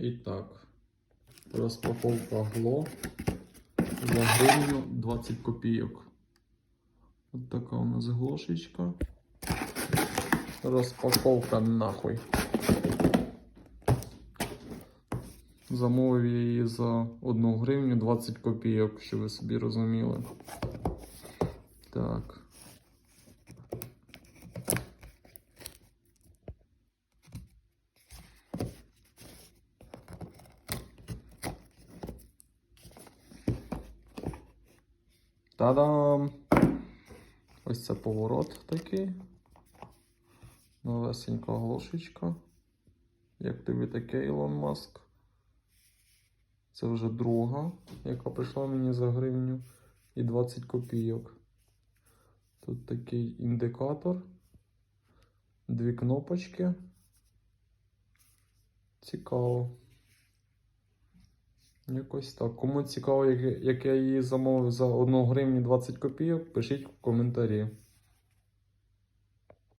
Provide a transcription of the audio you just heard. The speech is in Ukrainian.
І так, розпаковка гло за гривню 20 копійок. От така у нас глошечка. Розпаковка нахуй. Замовив я її за 1 гривню 20 копійок, щоб ви собі розуміли. Так. Та-дам! Ось це поворот такий. Новесенька глушечка. Як тобі таке, Ілон Маск? Це вже друга, яка прийшла мені за гривню і 20 копійок. Тут такий індикатор. Дві кнопочки. Цікаво. Якось так. Кому цікаво, як, я її замовив за 1 гривню 20 копійок, пишіть в коментарі.